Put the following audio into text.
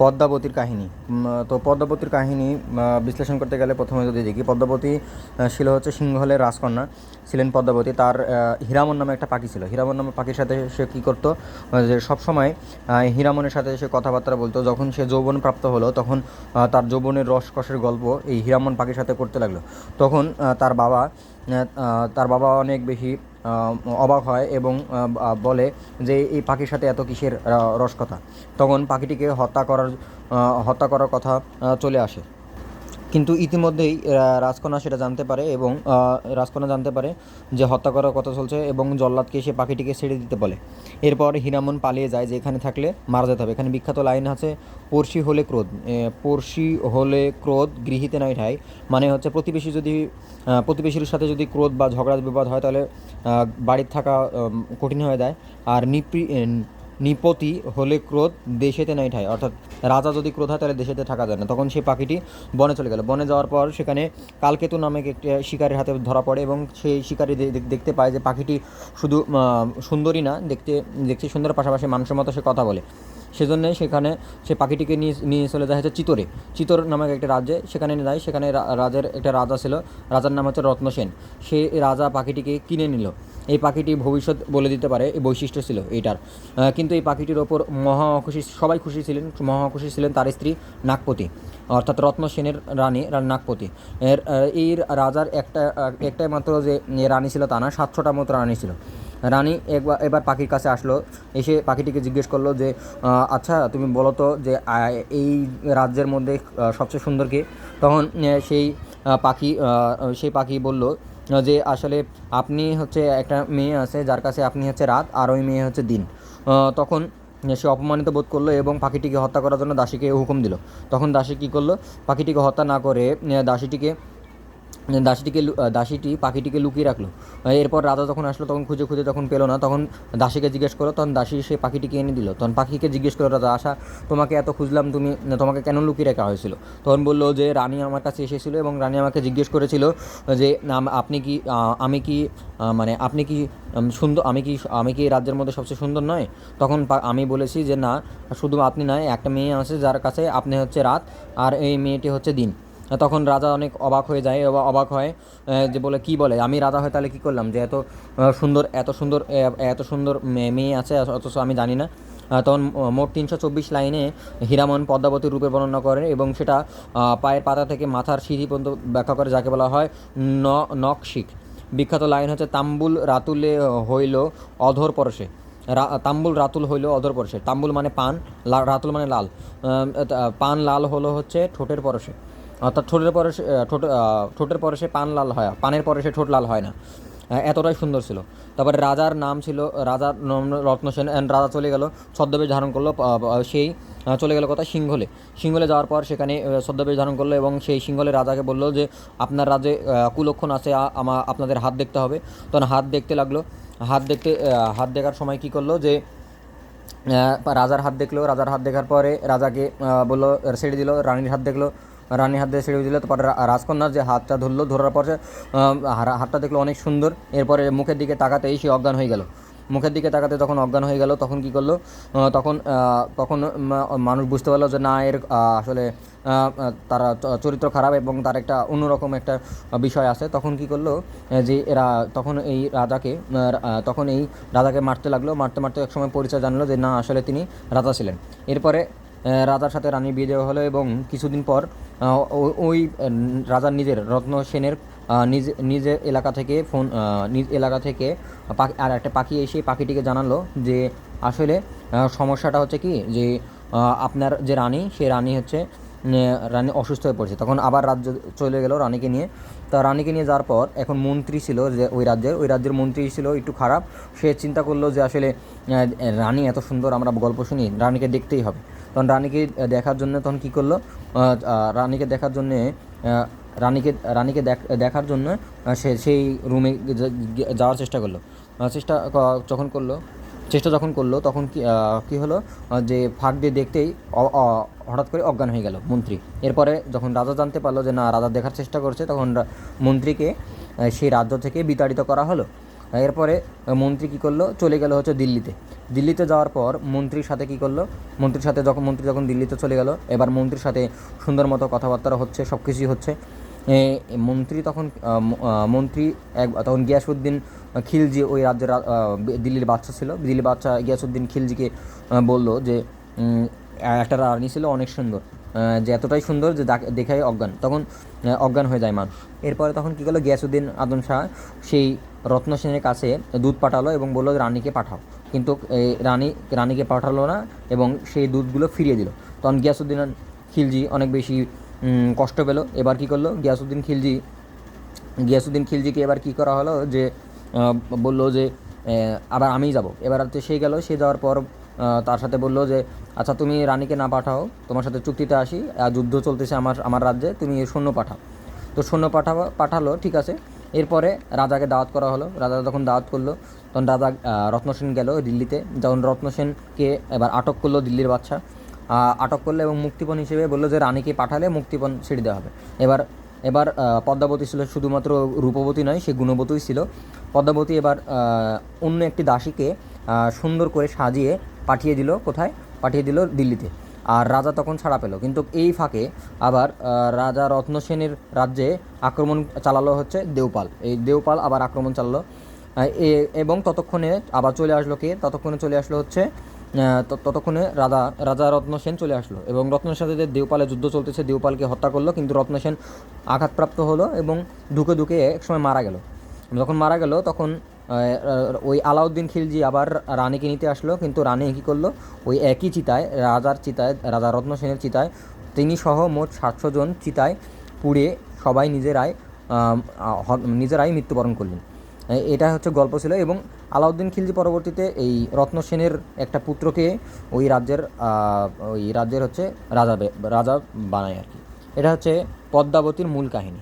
পদ্মাবতীর কাহিনী। তো পদ্মাবতীর কাহিনী বিশ্লেষণ করতে গেলে প্রথমে যদি দেখি, পদ্মাবতী ছিল হচ্ছে সিংহলের রাজকন্যা, ছিলেন পদ্মাবতী। তার হীরামন নামে একটা পাখি ছিল। হীরামন নামে পাখির সাথে সে কী করতো? যে সবসময় হীরামনের সাথে সে কথাবার্তা বলতো। যখন সে যৌবন প্রাপ্ত হলো, তখন তার যৌবনের রসকসের গল্প এই হীরামন পাখির সাথে করতে লাগল। তখন তার বাবা তার বাবা অনেক বেশি অবাক হয় এবং বলে যে এই পাখির সাথে এত কিসের রসকথা? তখন পাখিটিকে হত্যা করার হত্যা করার কথা চলে আসে। কিন্তু ইতিমধ্যেই রাজকন্যা সেটা জানতে পারে এবং রাজকন্যা জানতে পারে যে হত্যা করার কথা চলছে এবং জল্লাদকে সে পাখিটিকে ছেড়ে দিতে বলে। এরপর হীরামন পালিয়ে যায় যে এখানে থাকলে মারা যেতে হবে। এখানে বিখ্যাত লাইন আছে পড়শি হলে ক্রোধ। পড়শি হলে ক্রোধ গৃহীতে নাই ঠাই। মানে হচ্ছে প্রতিবেশী যদি প্রতিবেশীর সাথে যদি ক্রোধ বা ঝগড়া বিবাদ হয় তাহলে বাড়ির থাকা কঠিন হয়ে যায়। আর নিপি নিপতি হলে ক্রোধ দেশেতে নাই ঠাই অর্থাৎ রাজা যদি ক্রোধ হয়, তাহলে দেশেতে থাকা যায় না। তখন সেই পাখিটি বনে চলে গেল। বনে যাওয়ার পর সেখানে কালকেতু নামে একটি শিকারের হাতে ধরা পড়ে এবং সেই শিকারি দেখতে পায় যে পাখিটি শুধু সুন্দরী না, দেখতে দেখতে সুন্দর, পাশাপাশি মানুষের মতো সে কথা বলে। সেজন্য সেখানে সে পাখিটিকে নিয়ে নিয়ে চলে যায় হচ্ছে চিতরে। চিতর নামক একটা রাজ্যে, সেখানে নিয়ে যায়। সেখানে রাজের একটা রাজা ছিল। রাজার নাম হচ্ছে রত্নসেন। সে রাজা পাখিটিকে কিনে নিল। এই পাখিটি ভবিষ্যৎ বলে দিতে পারে, এই বৈশিষ্ট্য ছিল এইটার। কিন্তু এই পাখিটির ওপর মহা খুশি, সবাই খুশি ছিলেন, মহা খুশি ছিলেন তার স্ত্রী নাগপতি, অর্থাৎ রত্ন সেনের রানী নাগপতি। এর এই রাজার একটা একটাই মাত্র যে রানী ছিল তা না, সাতশোটা মতো রানী ছিল। রানী একবার, এবার পাখির কাছে আসলো, এসে পাখিটিকে জিজ্ঞেস করল যে আচ্ছা তুমি বলো তো যে এই রাজ্যের মধ্যে সবচেয়ে সুন্দর কে? তখন সেই পাখি সেই পাখি বলল যে আসলে আপনি হচ্ছে একটা মেয়ে আছে, যার কাছে আপনি হচ্ছে রাত, আর ওই মেয়ে হচ্ছে দিন। তখন সে অপমানিত বোধ করল এবং পাখিটিকে হত্যা করার জন্য দাসীকে হুকুম দিল। তখন দাসী কী করল? পাখিটিকে হত্যা না করে দাসীটিকে দাসীটিকে দাসীটি পাখিটিকে লুকিয়ে রাখল। এরপর রাজা যখন আসলো, তখন খুঁজে খুঁজে তখন পেল না। তখন দাসীকে জিজ্ঞেস করল তখন দাসী সেই পাখিটিকে এনে দিল। তখন পাখিকে জিজ্ঞেস করল, রাজা, আশা, তোমাকে এত খুঁজলাম, তুমি, তোমাকে কেন লুকিয়ে রাখা হয়েছিল? তখন বলল যে, রানী আমার কাছে এসেছিল এবং রানী আমাকে জিজ্ঞেস করেছিল যে আপনি কি আমি কি মানে আপনি কি সুন্দর, আমি কি আমি কি রাজ্যের মধ্যে সবচেয়ে সুন্দর নয়? তখন আমি বলেছি যে, না, শুধু আপনি নয়, একটা মেয়ে আছে যার কাছে আপনি হচ্ছে রাত, আর এই মেয়েটি হচ্ছে দিন। তখন রাজা অনেক অবাক হয়ে যায় অবাক হয় যে বলে, কি বলে? আমি রাজা হয় তাহলে কি করলাম? যে এত সুন্দর এত সুন্দর এত সুন্দর মেয়ে আছে অথচ আমি জানি না। তখন মোট তিনশো চব্বিশ লাইনে হীরামন পদ্মাবতীর রূপে বর্ণনা করে এবং সেটা পায়ের পাতা থেকে মাথার সিঁড়ি পর্যন্ত ব্যাখ্যা করে, যাকে বলা হয় ন, নকশিক। বিখ্যাত লাইন হচ্ছে, তাম্বুল রাতুলে হইল অধর পরশে। তাম্বুল রাতুল হইল অধর পরশে। তাম্বুল মানে পান রাতুল মানে লাল। পান লাল হলো হচ্ছে ঠোঁটের পরশে। অর্থাৎ ঠোঁটের পরশে আহ, ঠোঁট ঠোঁটের পরশে পান লাল হয় পানের পরে সে ঠোঁট লাল হয় না। এতটাই সুন্দর ছিল। তারপরে রাজার নাম ছিল নাম রত্নসেন অ্যান্ড রাজা চলে গেল ছদ্মবেশ ধারণ করল সেই চলে গেল কথা সিংহলে। সিংহলে যাওয়ার পর সেখানে ছদ্মবেশ ধারণ করল এবং সেই সিংহলে রাজাকে বলল যে আপনার রাজে কুলক্ষণ আছে আমা আপনাদের হাত দেখতে হবে। তখন হাত দেখতে লাগল। হাত দেখতে হাত দেখার সময় কি করল যে রাজার হাত দেখল। রাজার হাত দেখার পরে রাজাকে বলল ছেড়ে দিল। রানীর হাত দেখল। রানীর হাত দিয়ে ছেড়ে দিল তারপরে রাজকন্যার যে হাতটা ধরলো, ধরার পরে হাতটা দেখল অনেক সুন্দর। এরপরে মুখের দিকে তাকাতেই সে অজ্ঞান হয়ে গেল। মুখের দিকে তাকাতে যখন অজ্ঞান হয়ে গেল, তখন কি করল? তখন তখন মানুষ বুঝতে পারল যে না, এর আসলে তারা চরিত্র খারাপ এবং তার একটা অন্যরকম একটা বিষয় আছে। তখন কি করল? যে এরা, তখন এই রাজাকে তখন এই রাজাকে মারতে লাগল। মারতে মারতে একসময় পরিচয় জানলো যে না, আসলে তিনি রাজা ছিলেন। এরপরে রাজার সাথে রানীর বিয়ে দেওয়া হলো এবং কিছুদিন পর ওই রাজার নিজের রত্ন সেনের নিজ নিজের এলাকা থেকে ফোন নিজ এলাকা থেকে পাখি আর একটা পাখি এসে পাখিটিকে জানালো যে আসলে সমস্যাটা হচ্ছে কি যে আপনার যে রানী, সে রানী হচ্ছে রানী অসুস্থ হয়ে পড়ছে। তখন আবার রাজ্য চলে গেল রানীকে নিয়ে। তা রানীকে নিয়ে যাওয়ার পর এখন মন্ত্রী ছিল যে ওই রাজ্যের ওই রাজ্যের মন্ত্রী ছিল একটু খারাপ। সে চিন্তা করল যে আসলে রানী এত সুন্দর আমরা গল্প শুনি, রানীকে দেখতেই হবে। তখন রানীকে দেখার জন্য তখন কী করল? রানীকে দেখার জন্যে রানীকে রানীকে দেখ- দেখার জন্য সে সেই রুমে যাওয়ার চেষ্টা করল। চেষ্টা যখন করল চেষ্টা যখন করল, তখন কি কি হলো যে ফাঁক দিয়ে দেখতেই হঠাৎ করে অজ্ঞান হয়ে গেল মন্ত্রী। এরপরে যখন রাজা জানতে পারল যে না, রাজা দেখার চেষ্টা করছে, তখন মন্ত্রীকে সেই রাজ্য থেকে বিতাড়িত করা হলো। এরপরে মন্ত্রী কী করল, চলে গেল হচ্ছে দিল্লিতে। দিল্লিতে যাওয়ার পর মন্ত্রীর সাথে কী করল, মন্ত্রীর সাথে যখন, মন্ত্রী যখন দিল্লিতে চলে গেল, এবার মন্ত্রীর সাথে সুন্দর মতো কথাবার্তা হচ্ছে সব কিছুই হচ্ছে মন্ত্রী তখন মন্ত্রী এক, তখন গিয়াসুদ্দিন খিলজি ওই রাজ্যের দিল্লির বাচ্চা ছিল। দিল্লির বাচ্চা গিয়াসুদ্দিন খিলজিকে বলল যে একটা রানী ছিল অনেক সুন্দর যে এতটাই সুন্দর যে দেখাই অজ্ঞান। তখন অজ্ঞান হয়ে যায় মানুষ। এরপরে তখন কী করল? গিয়াসুদ্দিন আদম শাহ সেই রত্ন সেনের কাছে দুধ পাঠালো এবং বলল, রানীকে পাঠাও। কিন্তু রানী, রানীকে পাঠালো না এবং সেই দুধগুলো ফিরিয়ে দিল। তখন গিয়াসুদ্দিন খিলজি অনেক বেশি কষ্ট পেল। এবার কী করল? গিয়াসুদ্দিন খিলজি গিয়াসুদ্দিন খিলজিকে এবার কী করা হলো যে বলল যে আবার আমিই যাব। এবার হচ্ছে সে গেল, সে যাওয়ার পর তার সাথে বলল যে আচ্ছা তুমি রানীকে না পাঠাও, তোমার সাথে চুক্তিতে আসি যুদ্ধ চলতেছে আমার আমার রাজ্যে, তুমি সৈন্য পাঠাও। তো সৈন্য পাঠাবো, পাঠালো, ঠিক আছে। এরপরে রাজাকে দাওয়াত করা হলো। রাজা যখন দাওয়াত করল। তখন রাজা রত্নসেন গেল দিল্লিতে। যখন রত্নসেনকে এবার আটক করল দিল্লির বাচ্চা আটক করল এবং মুক্তিপণ হিসেবে বলল যে, রানীকে পাঠালে মুক্তিপণ ছেড়ে দেওয়া হবে। এবার এবার পদ্মাবতী ছিল শুধুমাত্র রূপবতী নয়, সে গুণবতীই ছিল। পদ্মাবতী এবার অন্য একটি দাসীকে সুন্দর করে সাজিয়ে পাঠিয়ে দিল কোথায়? পাঠিয়ে দিল দিল্লিতে। আর রাজা তখন ছাড়া পেল। কিন্তু এই ফাঁকে আবার রাজা রত্নসেনের রাজ্যে আক্রমণ চালালো হচ্ছে দেওপাল। এই দেওপাল আবার আক্রমণ চালালো। এবং ততক্ষণে আবার চলে আসলো কে? ততক্ষণে চলে আসলো হচ্ছে ততক্ষণে রাজা রাজা রত্নসেন চলে আসলো এবং রত্নসেনের সাথে যে দেওপালের যুদ্ধ চলতেছে, দেওপালকে হত্যা করল, কিন্তু রত্নসেন আঘাতপ্রাপ্ত হলো এবং ঢুকে ঢুকে একসময় মারা গেল। যখন মারা গেল, তখন ওই আলাউদ্দিন খিলজি আবার রানীকে নিতে আসলো, কিন্তু রানী কী করল? ওই একই চিতায়, রাজার চিতায়, রাজা রত্নসেনের চিতায়, তিনি সহ মোট সাতশো জন চিতায় পুড়ে সবাই নিজেরাই নিজেরাই মৃত্যুবরণ করলেন। এটা হচ্ছে গল্প ছিল এবং আলাউদ্দিন খিলজি পরবর্তীতে এই রত্নসেনের একটা পুত্রকে ওই রাজ্যের ওই রাজ্যের হচ্ছে রাজা রাজা বানায় আর কি। এটা হচ্ছে পদ্মাবতীর মূল কাহিনী।